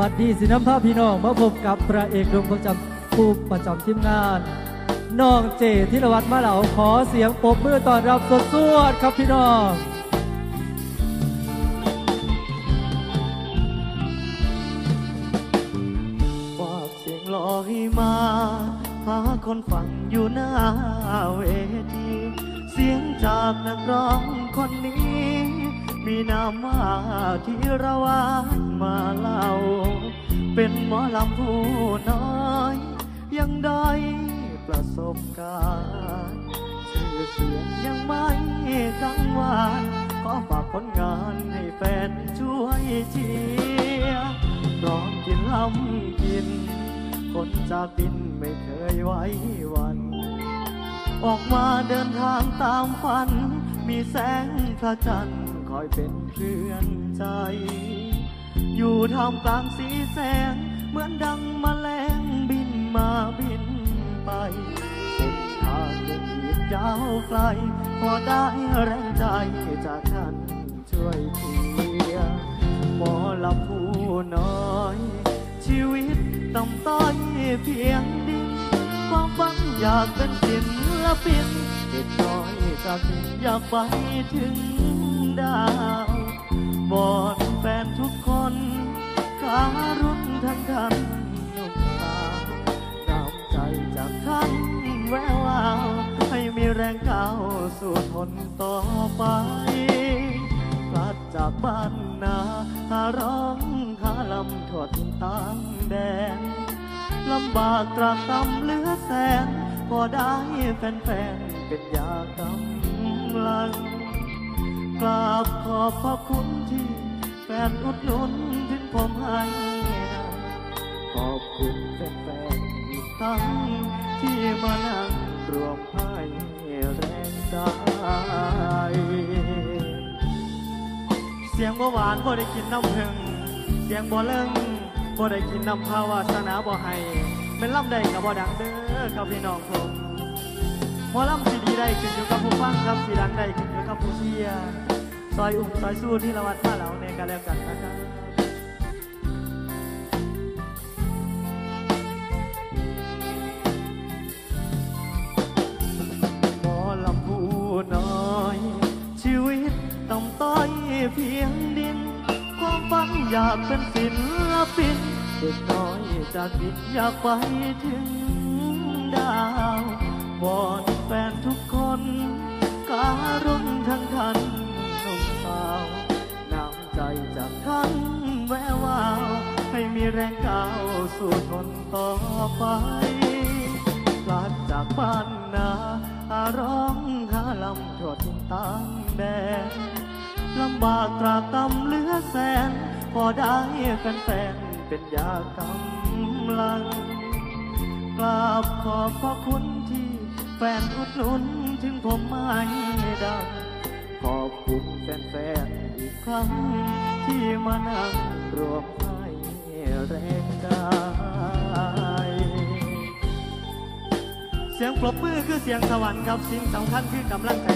บัดดีสิน้ำพาพี่น้องมาพบกับพระเอกดวงประจำผู้ประจำทีมงานน้องเจธิรวัตรมาเหล่าขอเสียงปรบมือต้อนรับสดสวดครับพี่น้องฝากเสียงลอยมาหาคนฟังอยู่หน้าเวที เสียงจากนักร้องคนนี้ มีนามว่าที่ระวานมาเล่า เป็นหมอลำผู้น้อย ยังได้ประสบการณ์ชื่อเสียงยังไม่กังวานขอฝากผลงานให้แฟนช่วยเชียร์ร้องกินลำกิน คนจากดินไม่เคยไว้วัน ออกมาเดินทางตามฝัน มีแสงพระจันทร์ คอยเป็นเพื่อนใจ อยู่ท่ามกลางสีแสง เหมือนดังมแมลงบินมาบินไปเส้นทางยังอีกยาวไกล พอได้แรงใจจากท่านช่วยเทียร์หมอลำผู้น้อย ชีวิตต่ำต้อยเพียงดินความฝันอยากเป็นศิลปินเด็กน้อยจากอยากไปถึง ดาวบอนแฟนทุกคนการุณทั้งท่านนุ่มสาวน้ำใจจากท่านแวววาวให้มีแรงก้าวสู่ทนต่อไปพลัดจากบ้านนาหาร้องหาลำถอดทินตางแดนลำบากตรากตำเหลือแสนพอได้แฟนๆเป็นยากำลัง กราบขอบพระคุณที่แฟนอุดหนุนถึงผมให้นะขอบคุณแฟนๆอีกครั้งที่มานั่งรวมให้แรงใจเสียงบ่หวานบ่ได้กินน้ำผึ้งเสียงบ่เลิงบ่ได้กินน้ำภาวาสนาบ่ให้เป็นลำใดกับบ่ดังเด้อครับพี่น้องผมหมอลำสีดีได้ขึ้นอยู่กับผู้ฟังครับสีดังได้ขึ้นอยู่กับผู้เชียร์ ซอยอุ่มซอยสู้ที่ละวัดมาเหล่าในกันแล้วกันนะครับหมอลำผู้น้อย ชีวิตต่ำต้อยเพียงดิน ความฝันอยากเป็นศิลปินเด็กน้อยจากดินอยากไปถึงดาววอนแฟนทุกคน การุณทั้งท่าน แรงก้าวสู่ทนต่อไปพลัดจากบ้านนาร้องหาลำถอดทิ้งตางแดนลำบากตรากตำเหลือแสน พอได้แฟนๆเป็นยากำลัง กราบขอบพระคุณที่แฟนอุดหนุนถึงผมไม่ดัง ขอบคุณแฟนๆอีกครั้งที่มานั่งรวม แรงใจเสียงปรบมือคือเสียงสวรรค์ครับสิ่งสำคัญคือกำลังใจ